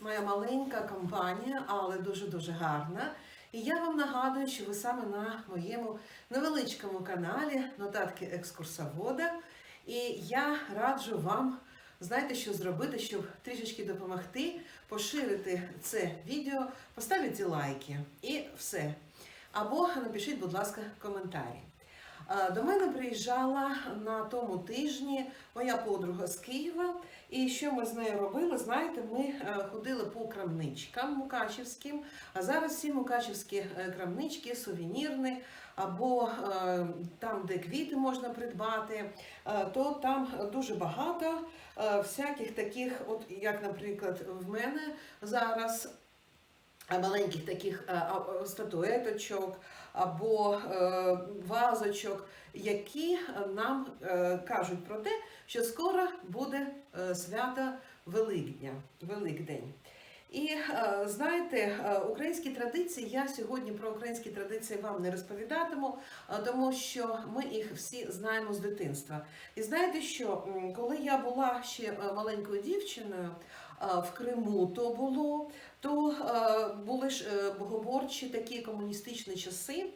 моя маленька компанія, але дуже-дуже гарна. І я вам нагадую, що ви саме на моєму невеличкому каналі Нотатки екскурсовода. І я раджу вам, знаєте, що зробити, щоб трішечки допомогти, поширити це відео, поставити лайки і все. Або напишіть, будь ласка, коментарі. Е, До мене приїжджала на тому тижні моя подруга з Києва. І що ми з нею робили? Знаєте, ми е, ходили по крамничкам мукачівським, а зараз всі мукачівські е, крамнички сувенірні, або там, де квіти можна придбати, то там дуже багато всяких таких, от як, наприклад, в мене зараз маленьких таких статуеточок або е, вазочок, які нам е, кажуть про те, що скоро буде е, свято Великдня, Великдень. І е, знаєте, е, українські традиції, я сьогодні про українські традиції вам не розповідатиму, е, тому що ми їх всі знаємо з дитинства. І знаєте що, коли я була ще е, маленькою дівчиною е, в Криму, то було, то е, були ж е, богоборчі такі комуністичні часи.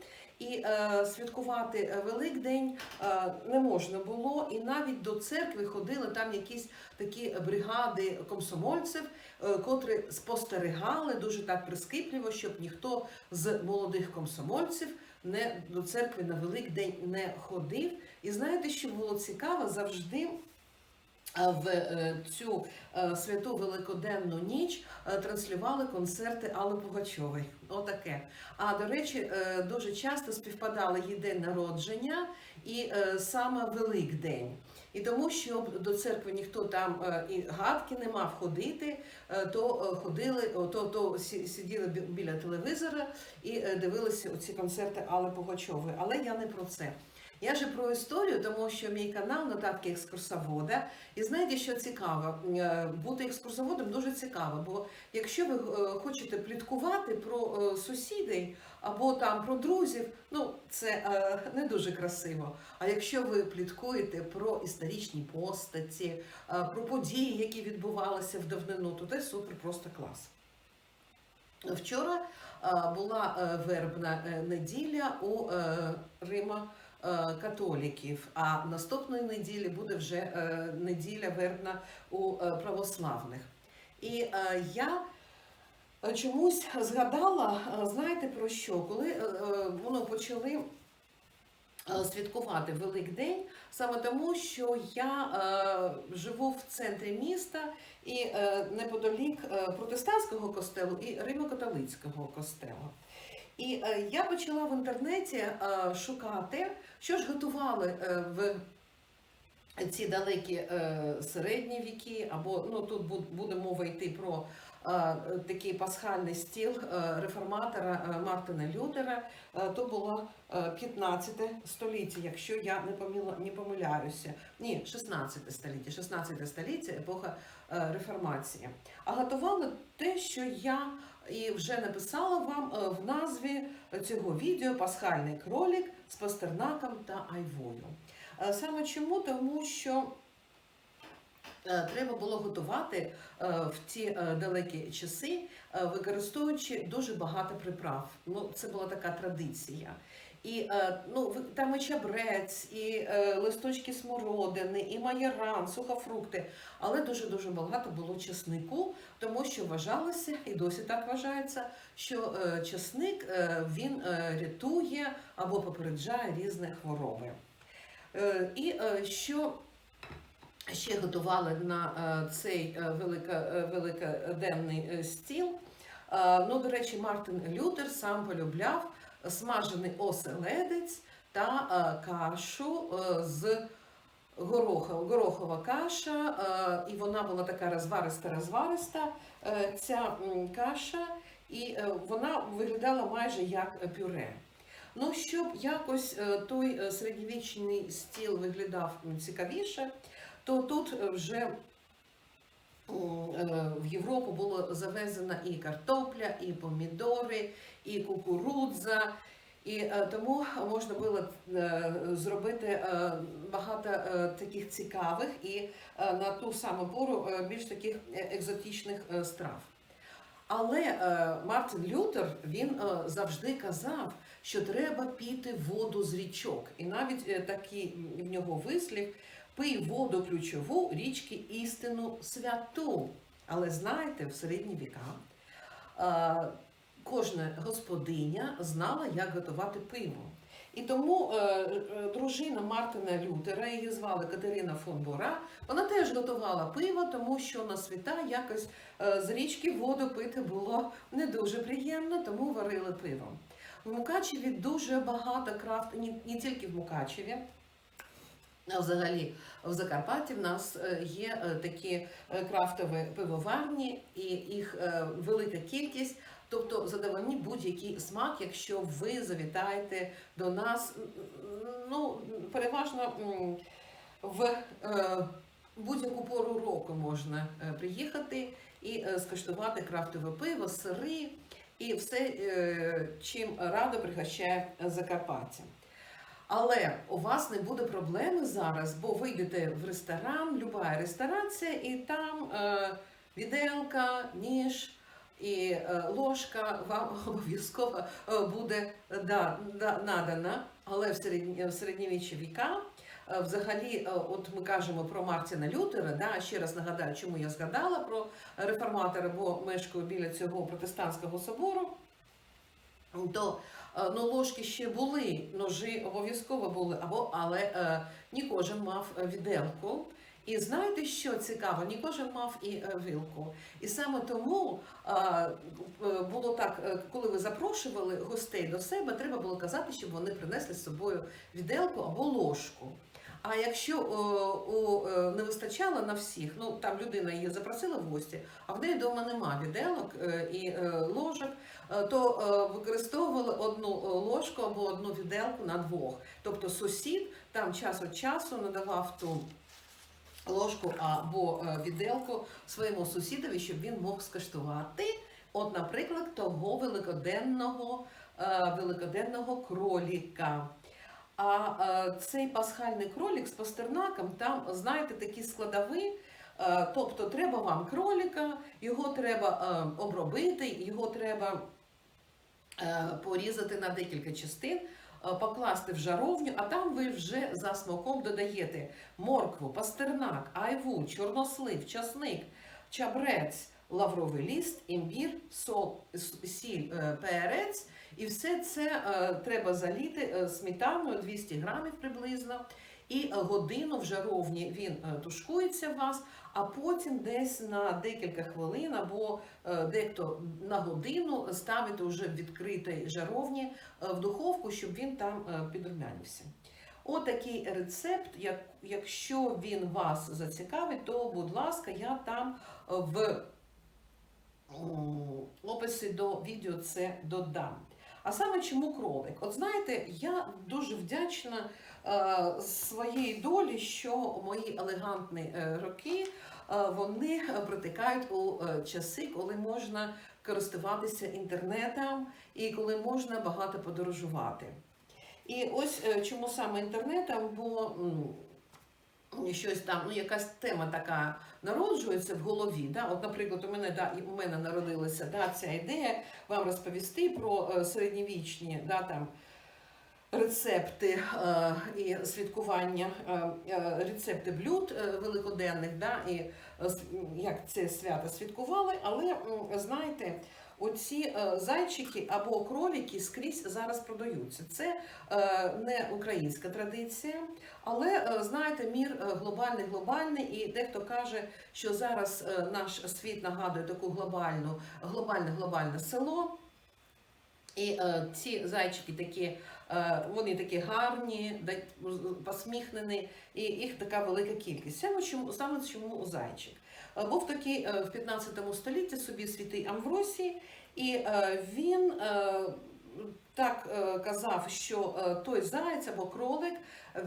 І е, святкувати е, Великдень е, не можна було, і навіть до церкви ходили там якісь такі бригади комсомольців, е, котрі спостерігали дуже так прискіпливо, щоб ніхто з молодих комсомольців не до церкви на Великдень не ходив. І знаєте, що було цікаво завжди. В е, цю е, святу великоденну ніч е, транслювали концерти Алли Пугачової. Отаке. А до речі, дуже часто співпадали її день народження і саме Великдень. І тому, щоб до церкви ніхто там і гадки не мав ходити, то ходили, то, то сиділи біля телевізора і дивилися оці концерти Алли Пугачової. Але я не про це. Я же про історію, тому що мій канал нотатки екскурсовода. І знаєте, що цікаво? Е, Бути екскурсоводом дуже цікаво, бо якщо ви е, хочете пліткувати про е, сусідей або там про друзів, ну це не дуже красиво. А якщо ви пліткуєте про історичні постаті, про події, які відбувалися в давнину, то це супер просто клас. Вчора була вербна неділя у Рима католіків, а наступної неділі буде вже е, неділя вербна у е, православних. І е, я е, чомусь згадала, е, знаєте про що, коли е, е, воно почали е, святкувати Великдень, саме тому, що я е, живу в центрі міста і е, неподалік е, протестантського костелу і римо-католицького костелу. І е, я почала в інтернеті е, шукати, що ж готували е, в ці далекі середні віки, або ну тут бу- буде мова йти про такий пасхальний стіл е, реформатора е, Мартина Лютера. Е, то було е, 15 століття, якщо я не помиляюся. Ні, 16 століття, 16 століття, епоха е, реформації. А готували те, що я і вже написала вам е, в назві цього відео Пасхальний кролік з пастернаком та айвою. Е, Саме чому? Тому що е, треба було готувати е, в ті е, далекі часи, е, використовуючи дуже багато приправ. Ну, це була така традиція. І е, ну, там і чабрець, і е, листочки смородини, і майоран, сухофрукти, але дуже-дуже багато було чеснику, тому що вважалося, і досі так вважається, що е, чесник е, він е, рятує або попереджає різні хвороби. Е, І е, що ще готували на е, цей е, е, великоденний стіл. Ну, до речі, Мартин Лютер сам полюбляв смажений оселедець та кашу з гороха, горохова каша, і вона була така розвариста-розвариста, ця каша, і вона виглядала майже як пюре. Ну, щоб якось той середньовічний стіл виглядав цікавіше, то тут е, вже е, в Європу було завезена і картопля, і помідори, і кукурудза. І е, тому можна було зробити багато таких цікавих і на ту саму пору більш таких екзотичних страв. Але Мартин Лютер він завжди казав, що треба піти воду з річок. І навіть такий в нього вислів пий воду ключову річки істину святу. Але знаєте, в середні віка е, кожна господиня знала, як готувати пиво. І тому е, е, дружина Мартина Лютера, її звали Катерина фон Бора, вона теж готувала пиво, тому що на свята якось з річки воду пити було не дуже приємно, тому варили пиво. В Мукачеві дуже багато крафт, не, тільки в Мукачеві, взагалі в Закарпатті в нас е, є е, такі е, крафтові пивоварні, і їх велика кількість. Тобто задовольні будь-який смак, якщо ви завітаєте до нас, ну переважно в будь-яку пору року можна приїхати і скуштувати крафтове пиво, сири і все, чим радо пригощає Закарпаття. Але у вас не буде проблеми зараз, бо ви йдете в ресторан, люба ресторація, і там е, віделка, ніж і е, ложка вам обов'язково е, буде да, да, надана. Але в, середні, в середньовіччі віка е, взагалі, е, от ми кажемо про Мартіна Лютера, да, ще раз нагадаю, чому я згадала про реформатора, бо мешкаю біля цього протестантського собору. То е, ну, ложки ще були, ножі обов'язково були, або, але е, не кожен мав е, віделку. І знаєте, що цікаво? Не кожен мав і е, вилку. І саме тому е, е, було так, е, коли ви запрошували гостей до себе, треба було казати, щоб вони принесли з собою віделку або ложку. А якщо е, у, е, не вистачало на всіх, ну там людина її запросила в гості, а в неї вдома нема віделок е, і ложок, то використовували одну ложку або одну віделку на двох. Тобто сусід там час від часу надавав ту ложку або віделку своєму сусідові, щоб він мог скаштувати, от, наприклад, того великоденного, великоденного кроліка. А е, цей пасхальний кролік з пастернаком, там, знаєте, такі складові. Е, тобто треба вам кроліка, його треба е, обробити, його треба порізати на декілька частин, покласти в жаровню, а там ви вже за смаком додаєте моркву, пастернак, айву, чорнослив, часник, чабрець, лавровий ліст, імбір, сол, сіль, перець. І все це е, треба заліти е, сметаною 200 грамів приблизно. І е, годину в жаровні він тушкується у вас, а потім десь на декілька хвилин або дехто на годину ставити вже в відкритій жаровні в духовку, щоб він там підрумянився. Отакий рецепт, як, якщо він вас зацікавить, то, будь ласка, я там в описі до відео це додам. А саме чому кролик? От знаєте, я дуже вдячна е, своїй долі, що мої елегантні е, роки е, вони протикають у е, часи, коли можна користуватися інтернетом і коли можна багато подорожувати. І ось е, чому саме інтернетом, бо щось там, ну якась тема така народжується в голові. Да? От, наприклад, у мене да, у мене народилася да, ця ідея вам розповісти про е, середньовічні да, там, рецепти е, і святкування, е, е, рецепти блюд е, великоденних, да, і як це свято святкували, але знаєте. Оці е, зайчики або кролики скрізь зараз продаються. Це е, не українська традиція, але е, знаєте, мір глобальний, глобальний, і дехто каже, що зараз наш світ нагадує таку глобальну, глобальне глобальне село. І е, ці зайчики такі, вони такі гарні, посміхнені, і їх така велика кількість. Саме чому саме чому зайчик. Е, Був такий е, в 15 столітті собі святий Амвросій, і е, він е, так е, казав, що е, той заяць або кролик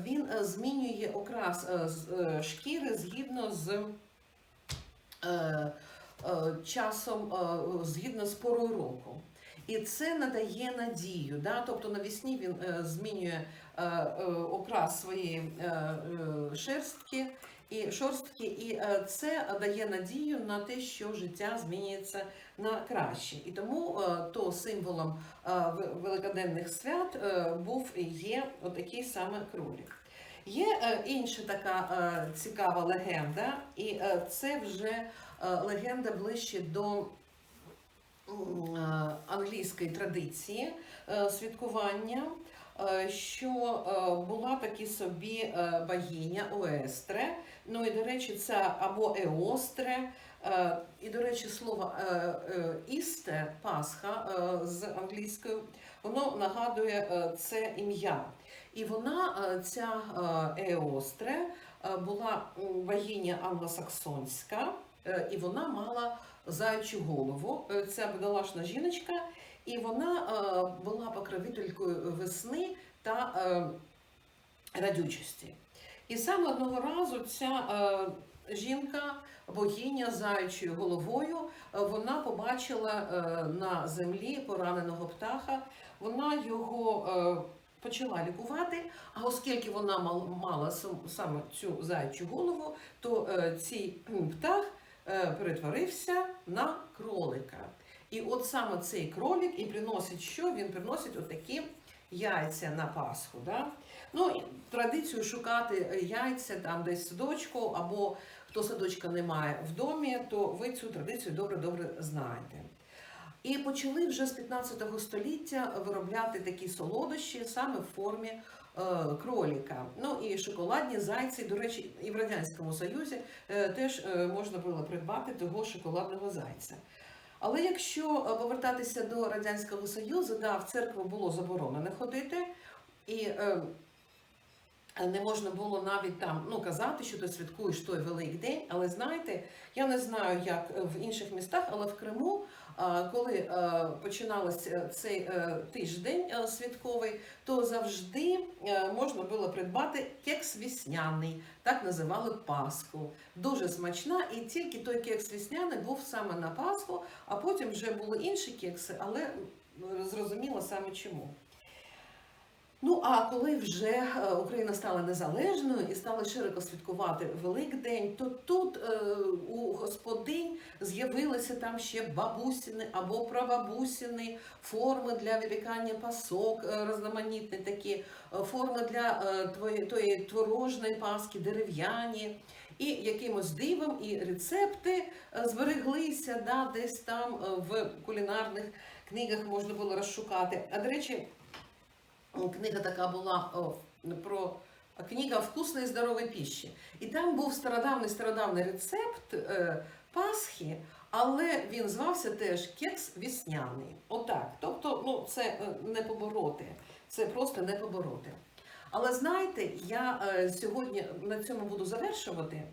він е, змінює окрас е, е, шкіри згідно з е, е, часом, е, згідно з порою року. І це надає надію. Да? Тобто навесні він е, змінює е, е, окрас своєї шерстки, і шорсткі, і це дає надію на те, що життя змінюється на краще. І тому то символом великоденних свят був і є отакий саме кролик. Є інша така цікава легенда, і це вже легенда ближче до англійської традиції е, святкування, е, що е, була такі собі е, богиня Оестре. Ну і до речі, це або Еостре. е, І, до речі, слово е, е, істе, Пасха е, з англійською, воно нагадує е, це ім'я. І вона, е, ця е, Еостре, е, була богиня англосаксонська, е, і вона мала заячу голову. Е, Ця бідолашна жіночка, і вона е, була покровителькою весни та е, радючості. І саме одного разу ця жінка, богиня з заячою головою, вона побачила на землі пораненого птаха. Вона його почала лікувати. А оскільки вона мала саме цю заячу голову, то цей птах перетворився на кролика. І от саме цей кролик і приносить що? Він приносить отакі яйця на Пасху. Да? Ну, традицію шукати яйця там десь в садочку, або хто садочка не має в домі, то ви цю традицію добре-добре знаєте. І почали вже з 15 століття виробляти такі солодощі саме в формі е, кроліка. Ну і шоколадні зайці, до речі, і в Радянському Союзі е, теж е, можна було придбати того шоколадного зайця. Але якщо е, повертатися до Радянського Союзу, да, в церкву було заборонено ходити, і е, не можна було навіть там ну, казати, що ти святкуєш той Великдень. Але знаєте, я не знаю, як в інших містах, але в Криму, коли починався цей е, тиждень е, святковий, то завжди е, можна було придбати кекс вісняний, так називали Пасху. Дуже смачна, і тільки той кекс вісняний був саме на Пасху, а потім вже були інші кекси, але зрозуміло саме чому. Ну а коли вже е, Україна стала незалежною і стали широко святкувати Великдень, то тут е, у господинь з'явилися там ще бабусіни або прабабусіни, форми для випікання пасок, е, різноманітні такі е, форми для е, твої- тої творожної паски, дерев'яні. І якимось дивом і рецепти збереглися, да, десь там в кулінарних книгах можна було розшукати. А до речі, книга така була о, про книга вкусної здорової піші. І там був стародавний стародавний рецепт е, Пасхи, але він звався теж кекс вісняний. Отак. Тобто, ну, це е, не побороти. Це просто не побороти. Але знаєте, я е, сьогодні на цьому буду завершувати.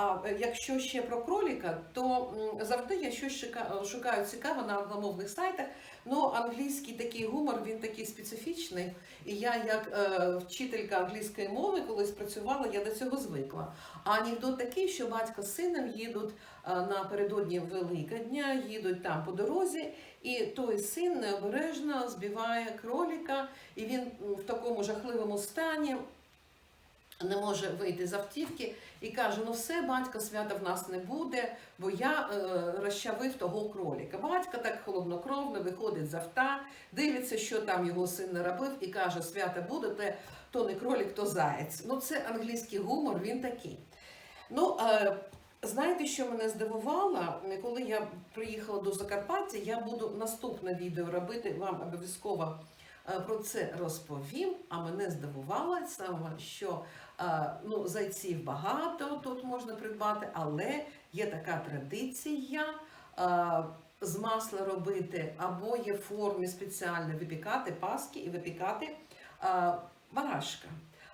А е, якщо ще про кроліка, то завжди я щось шукаю цікаве на англомовних сайтах. Ну, англійський такий гумор, він такий специфічний. І я, як е, вчителька англійської мови, колись працювала, я до цього звикла. А анекдот такий, що батько з сином їдуть е, напередодні Великодня, їдуть там по дорозі, і той син необережно збиває кроліка, і він в такому жахливому стані. Не може вийти з автівки і каже: ну все, батька свята в нас не буде, бо я е, розчавив того кроліка. Батько так холоднокровно виходить з авта, дивиться, що там його син не робив, і каже: свята буде, те, то не кролік, то заєць. Ну, це англійський гумор, він такий. Ну, е, знаєте, що мене здивувало? Коли я приїхала до Закарпаття, я буду наступне відео робити, вам обов'язково е, про це розповім. А мене здивувало саме, що ну, зайців багато тут можна придбати, але є така традиція. е, З масла робити або є формі спеціально випікати паски і випікати е, барашка.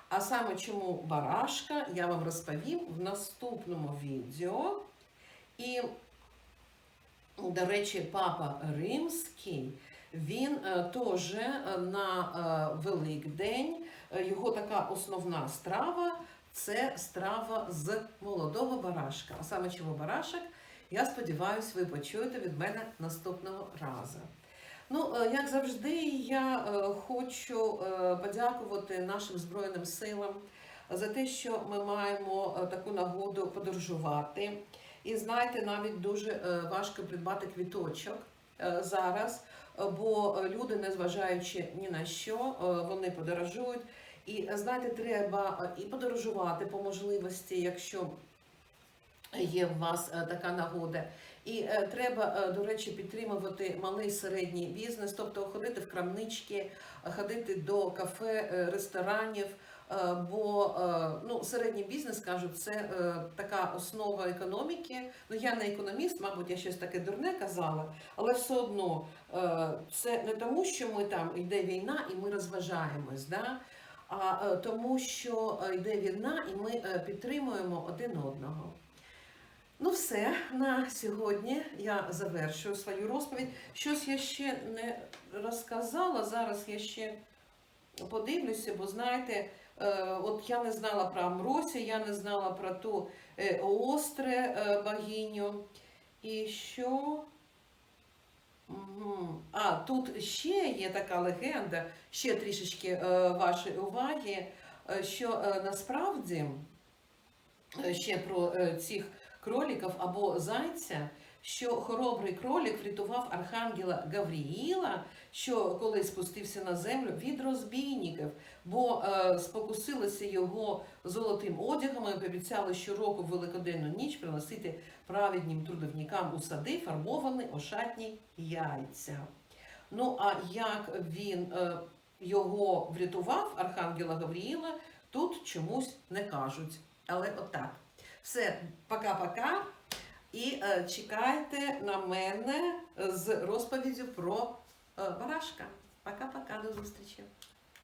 А саме чому барашка, я вам розповім в наступному відео. І, до речі, папа Римський, він е, теж е, на е, Великдень, е, його така основна страва це страва з молодого барашка. А саме чому барашок, я сподіваюся, ви почуєте від мене наступного разу. Ну, е, як завжди, я е, хочу е, подякувати нашим Збройним силам, за те, що ми маємо е, таку нагоду подорожувати. І знаєте, навіть дуже е, важко придбати квіточок е, зараз, е, бо е, люди, незважаючи ні на що, е, вони подорожують. І е, знаєте, треба е, і подорожувати по можливості, якщо є в вас е, така нагода. І треба, до речі, підтримувати малий середній бізнес, тобто ходити в крамнички, ходити до кафе, ресторанів. Бо ну, середній бізнес кажуть, це така основа економіки. Ну я не економіст, мабуть, я щось таке дурне казала, але все одно це не тому, що ми там йде війна і ми розважаємось, да? А е, тому, що е, йде війна і ми е, підтримуємо один одного. Ну, все на сьогодні я завершую свою розповідь. Щось я ще не розказала. Зараз я ще подивлюся, бо знаєте, от я не знала про Амросі, я не знала про ту остре богиню. І що? А, тут ще є така легенда, ще трішечки е, вашої уваги, е, що е, насправді е, ще про е, цих кроліків або зайця, що хоробрий кролік врятував архангела Гавріїла, що коли спустився на землю від розбійників, бо е, спокусилися його золотим одягом і пообіцяли щороку в великоденну ніч приносити праведнім трудовникам у сади фарбовані ошатні яйця. Ну а як він е, його врятував, архангела Гавріїла, тут чомусь не кажуть. Але отак. Все, пока-пока. І е, чекайте на мене з розповіддю про е, барашка. Пока-пока, до зустрічі.